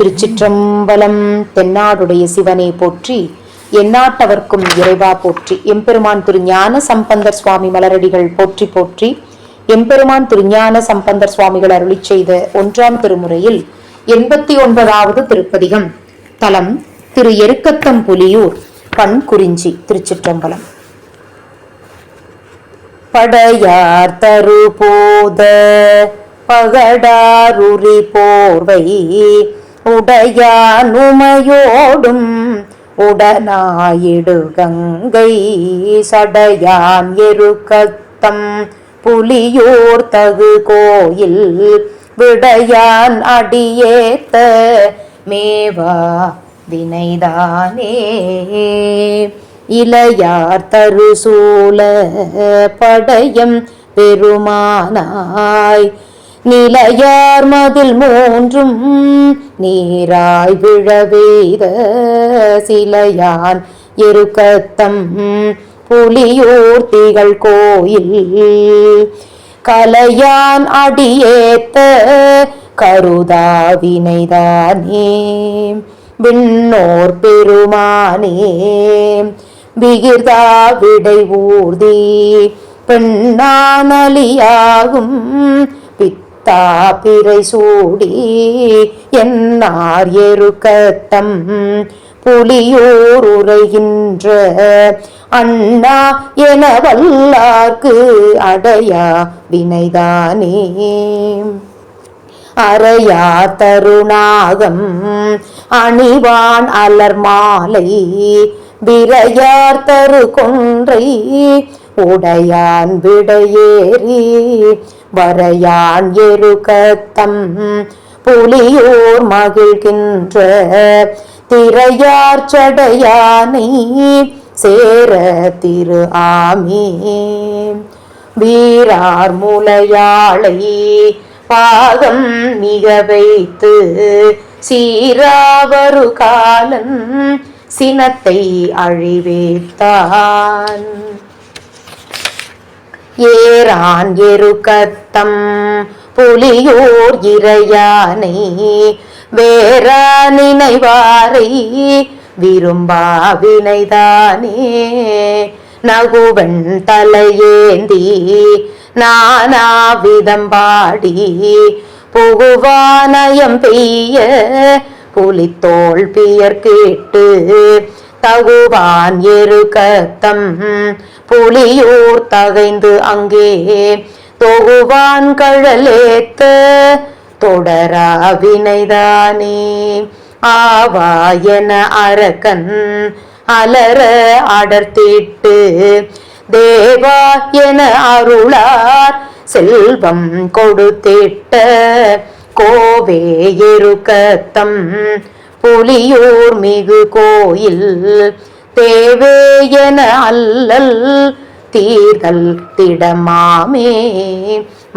திருச்சிற்றம்பலம் தென்னாடுடைய சிவனே போற்றி எந்நாட்டவர்க்கும் இறைவா போற்றி எம்பெருமான் திரு ஞான சம்பந்தர் சுவாமி மலரடிகள் போற்றி போற்றி எம்பெருமான் திரு ஞான சம்பந்தர் சுவாமிகள் அருளி செய்த ஒன்றாம் திருமுறையில் எண்பத்தி ஒன்பதாவது திருப்பதிகம். தலம் திரு எருக்கத்தம் புலியூர் பண் குறிஞ்சி திருச்சிற்றம்பலம். படையார் தரு போத பகடாருரி போர்வை உடையானுமையோடும் உடனாயிடு கங்கை சடையான் எருக்கத்தம். புலியூர் தகு கோயில் விடையான் அடியேத்த மேவா வினைதானே. இளையார் தருசூல படையம் பெருமானாய் நிலையார் மதில் மூன்றும் நீராய் விழவேத சிலையான் எருக்கத்தம் புலியூர்த்திகள் கோயில். கலையான் அடியேத்த கருதாவினைதானே. விண்ணோர் பெருமானே விகிர்தா விடை ஊர்தி. பெண்ணானலியாகும் தாப்பிரை சூடி என்னார் எருக்கத்தம்? புலியோர் உரைகின்ற அண்ணா என வல்லார்க்கு அடையா வினைதானே? அறையா தருணாகம் அணிவான் அலர் மாலை விரையார் தரு கொன்றை உடையான் விடையேறி வரையான் எருக்கத்தம் புலியோர் மகிழ்கின்ற திரையார் சடையானை சேர திரு ஆமே. வீரார் முலையாளை பாகம் மிக வைத்து சீராவரு காலன் சினத்தை அழிவேத்தான். ஏரான் எருக்கத்தம். புலியோர் இறையானை வேறா நினைவாரை விரும்பா வினைதானே. நகுவன் தலையேந்தி நானாவிதம் பாடி புகுவானயம் பெய்ய புலித்தோல் பியர்கேட்டு தகுவான் எருக்கத்தம். புலியூர் தகைந்து அங்கே தொகுவான் கழலேத்த தொடரா வினைதானே. ஆவா என அரக்கன் அலர அடர்த்திட்டு தேவா என அருளார் செல்வம் கொடுத்திட்ட கோவே எருக்கத்தம். புலியூர் மிகு கோயில் தேவேயன அல்லல் தீர்தல் திடமாமே.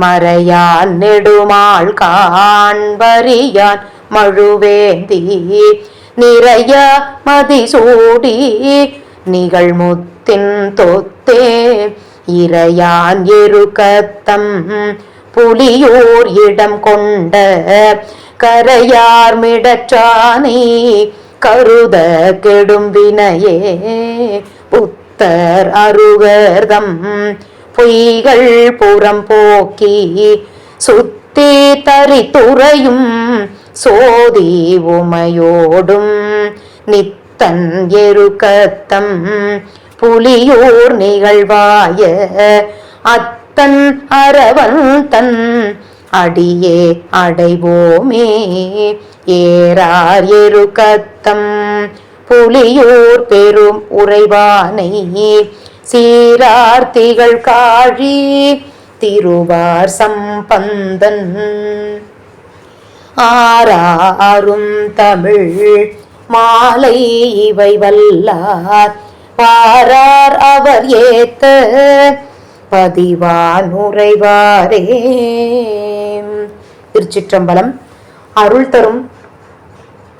மறையான் நெடுமாள் காண்பறியான் மழுவேந்தி. நிறைய மதிசூடி நிகழ்முத்தின் தொத்தே. இறையான் எருக்கத்தம் புலியூர் இடம் கொண்ட கரையார் மிடற்றானே. கருத கெடும் வினையே புத்தர் அருகர்தம் பொய்கள் புறம் போக்கி சுத்தி தரித்துறையும் சோதி உமையோடும் நித்தன் எருக்கத்தம் புலியூர் நிகழ்வாய அத்தன் அரவன் தன் அடியே அடைவோமே. ஏறார் எருக்கத்தம். புலியூர் பெரும் உறைவானை. சீரார்த்திகள் காழி. திருவார் சம்பந்தன். ஆறாரும் தமிழ். மாலை இவை வல்லார். பாரார் அவர் ஏத்த. பதிவான் உறைவாரே. திருச்சிற்றம்பலம். அருள் தரும்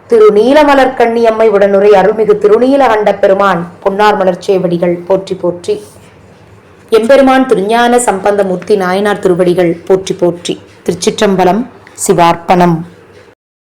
திரு நீலமலர் கண்ணியம்மை உடனுரை அருள்மிகு திருநீலகண்ட பெருமான் பொன்னார் மலர்ச்சேவடிகள் போற்றி போற்றி. எம்பெருமான் திருஞான சம்பந்தமூர்த்தி நாயனார் திருவடிகள் போற்றி போற்றி. திருச்சிற்றம்பலம் சிவார்ப்பணம்.